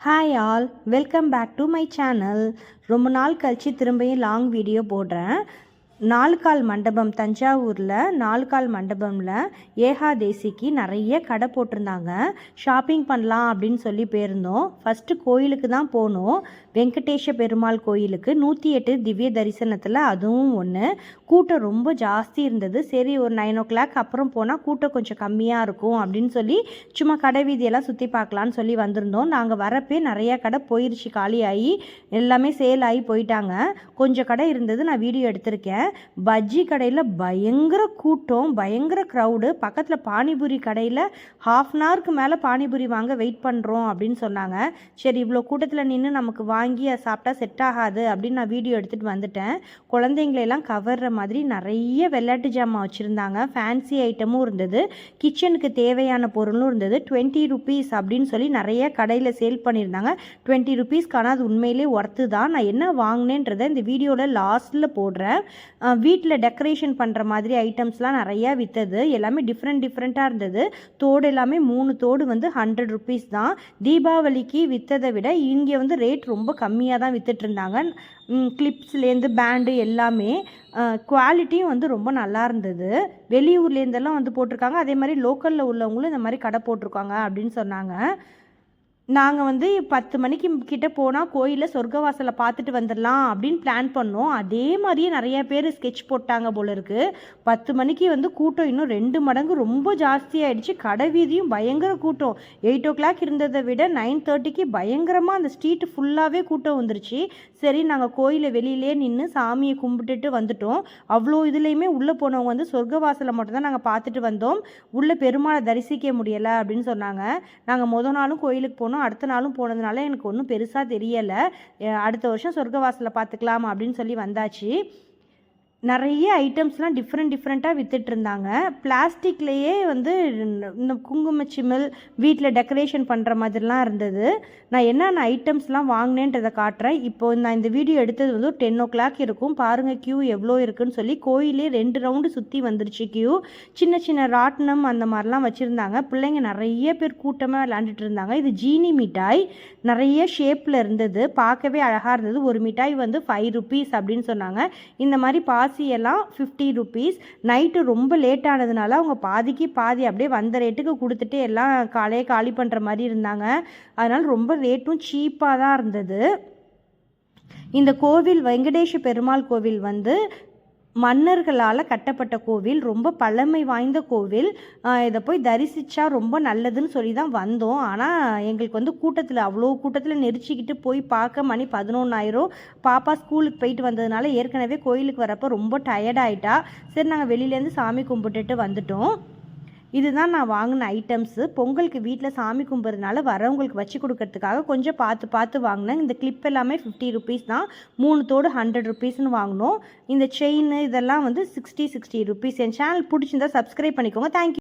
Hi all welcome back to my channel ரொம்ப நாள் கழித்து திரும்பியும் லாங் வீடியோ போடுறேன். நாலுகால் மண்டபம் தஞ்சாவூரில் நாலுகால் மண்டபமில் ஏகாதேசிக்கு நிறைய கடை போட்டிருந்தாங்க. ஷாப்பிங் பண்ணலாம் அப்படின்னு சொல்லி போயிருந்தோம். ஃபஸ்ட்டு கோயிலுக்கு தான் போனோம். வெங்கடேஷ பெருமாள் கோயிலுக்கு நூற்றி எட்டு திவ்ய தரிசனத்தில் அதுவும் ஒன்று கூட்டம் ரொம்ப ஜாஸ்தி இருந்தது. சரி ஒரு நைன் ஓ கிளாக் அப்புறம் போனால் கூட்டம் கொஞ்சம் கம்மியாக இருக்கும் அப்படின்னு சொல்லி சும்மா கடை வீதியெல்லாம் சுற்றி பார்க்கலான்னு சொல்லி வந்திருந்தோம். நாங்கள் வரப்பே நிறையா கடை போயிருச்சு காலியாகி. எல்லாமே சேல் ஆகி போயிட்டாங்க. கொஞ்சம் கடை இருந்தது நான் வீடியோ எடுத்திருக்கேன். பஜ்ஜி கடையில் பயங்கர கூட்டம் பயங்கர க்ரௌடு பக்கத்தில் பானிபூரி கடையில் ஹாஃப் அன் ஹவருக்கு மேலே பானிபூரி வாங்க வெயிட் பண்ணுறோம் அப்படின்னு சொன்னாங்க. சரி இவ்வளோ கூட்டத்தில் நின்று நமக்கு வாங்கி அதை சாப்பிட்டா செட் ஆகாது அப்படின்னு நான் வீடியோ எடுத்துகிட்டு வந்துட்டேன். குழந்தைங்களெல்லாம் கவர்ற மாதிரி நிறைய விளையாட்டு ஜாமான் வச்சுருந்தாங்க. ஃபேன்சி ஐட்டமும் இருந்தது. கிச்சனுக்கு தேவையான பொருளும் இருந்தது. டுவெண்ட்டி ருபீஸ் அப்படின்னு சொல்லி நிறைய கடையில் சேல் பண்ணியிருந்தாங்க. டுவெண்ட்டி ருபீஸ்க்கான அது உண்மையிலே ஒர்த்து தான். நான் என்ன வாங்கினேன்றதை இந்த வீடியோவில் லாஸ்ட்டில் போடுறேன். வீட்டில் டெக்கரேஷன் பண்ணுற மாதிரி ஐட்டம்ஸ்லாம் நிறையா விற்றது எல்லாமே டிஃப்ரெண்ட் டிஃப்ரெண்ட்டாக இருந்தது. தோடு எல்லாமே மூணு தோடு வந்து ஹண்ட்ரட் ருபீஸ் தான். தீபாவளிக்கு விற்றதை விட இங்கே வந்து ரேட் ரொம்ப கம்மியாக தான் விற்றுட்ருந்தாங்க கிளிப்ஸ்லேருந்து பேண்டு எல்லாமே குவாலிட்டியும் வந்து ரொம்ப நல்லா இருந்தது. வெளியூர்லேருந்தெல்லாம் வந்து போட்டிருக்காங்க. அதே மாதிரி லோக்கலில் உள்ளவங்களும் இந்த மாதிரி கடை போட்டிருக்காங்க அப்படின்னு சொன்னாங்க. நாங்கள் வந்து பத்து மணிக்கு கிட்டே போனால் கோயிலில் சொர்க்கவாசலை பார்த்துட்டு வந்துடலாம் அப்படின்னு பிளான் பண்ணோம். அதே மாதிரியே நிறைய பேர் ஸ்கெட்ச் போட்டாங்க போல இருக்கு. பத்து மணிக்கு வந்து கூட்டம் இன்னும் ரெண்டு மடங்கு ரொம்ப ஜாஸ்தியாகிடுச்சு கடை வீதியும் பயங்கர கூட்டம். எயிட் ஓ கிளாக் இருந்ததை விட நைன் தேர்ட்டிக்கு பயங்கரமாக அந்த ஸ்ட்ரீட் ஃபுல்லாகவே கூட்டம் வந்துருச்சு. சரி நாங்கள் கோயிலை வெளியிலே நின்று சாமியை கும்பிட்டுட்டு வந்துட்டோம். அவ்வளோ இதுலேயுமே உள்ளே போனவங்க வந்து சொர்க்கவாசலை மட்டும்தான் நாங்கள் பார்த்துட்டு வந்தோம். உள்ளே பெருமாளை தரிசிக்க முடியலை அப்படின்னு சொன்னாங்க. நாங்கள் முத நாளும் கோயிலுக்கு போனோம். அடுத்த நாளும் போனதுனால எனக்கு ஒன்றும் பெருசாக தெரியலை. அடுத்த வருஷம் சொர்க்கவாசலை பார்த்துக்கலாம் அப்படின்னு சொல்லி வந்தாச்சு. நிறைய ஐட்டம்ஸ்லாம் டிஃப்ரெண்ட் டிஃப்ரெண்ட்டாக விற்றுட்ருந்தாங்க பிளாஸ்டிக்லேயே வந்து இந்த குங்கும சிமிழ் வீட்டில் டெக்கரேஷன் பண்ணுற மாதிரிலாம் இருந்தது. நான் என்னென்ன ஐட்டம்ஸ்லாம் வாங்கினேன்றதை காட்டுறேன். இப்போ நான் இந்த வீடியோ எடுத்தது வந்து ஒரு டென் ஓ கிளாக் இருக்கும். பாருங்கள் க்யூ எவ்வளோ இருக்குன்னு சொல்லி கோயிலே ரெண்டு ரவுண்டு சுற்றி வந்துருச்சு க்யூ சின்ன சின்ன ராட்டினம் அந்த மாதிரிலாம் வச்சுருந்தாங்க. பிள்ளைங்க நிறைய பேர் கூட்டமாக விளாண்டுட்டு இருந்தாங்க இது ஜீனி மிட்டாய். நிறைய ஷேப்பில் இருந்தது. பார்க்கவே அழகாக இருந்தது. ஒரு மிட்டாய் வந்து ஃபைவ் ருபீஸ் அப்படின்னு சொன்னாங்க. இந்த மாதிரி பா பாசியெல்லாம் ஃபிஃப்டி ருபீஸ் நைட்டு ரொம்ப லேட் ஆனதுனால அவங்க பாதிக்கு பாதி அப்படியே வந்த ரேட்டுக்கு கொடுத்துட்டு எல்லாம் காலையே காலி பண்ணுற மாதிரி இருந்தாங்க. அதனால் ரொம்ப ரேட்டும் சீப்பாக தான் இருந்தது. இந்த கோவில் வெங்கடேஷ பெருமாள் கோவில் வந்து மன்னர்களால் கட்டப்பட்ட கோவில் ரொம்ப பழமை வாய்ந்த கோவில். இதை போய் தரிசித்தா ரொம்ப நல்லதுன்னு சொல்லி தான் வந்தோம். ஆனால் எங்களுக்கு வந்து கூட்டத்தில் அவ்வளோ கூட்டத்தில் நெரிச்சிக்கிட்டு போய் பார்க்க மணி பதினொன்றாயிரம் பாப்பா ஸ்கூலுக்கு போயிட்டு வந்ததுனால ஏற்கனவே கோயிலுக்கு வரப்போ ரொம்ப டயர்டாயிட்டா சரி நாங்கள் வெளியிலேருந்து சாமி கும்பிட்டுட்டு வந்துட்டோம். இதுதான் நான் வாங்கின ஐட்டம்ஸு பொங்கலுக்கு வீட்டில் சாமி கும்பிட்றதுனால வரவங்களுக்கு வச்சு கொடுக்கறதுக்காக கொஞ்சம் பார்த்து பார்த்து வாங்கினேன். இந்த கிளிப் எல்லாமே ஃபிஃப்டி ருபீஸ் தான். மூணு தோடு ஹண்ட்ரட் ருபீஸ்னு வாங்கினோம். இந்த செயின் இதெல்லாம் வந்து சிக்ஸ்டி சிக்ஸ்டி ருபீஸ் என் சேனல் பிடிச்சிருந்தா சப்ஸ்கிரைப் பண்ணிக்கோங்க. Thank you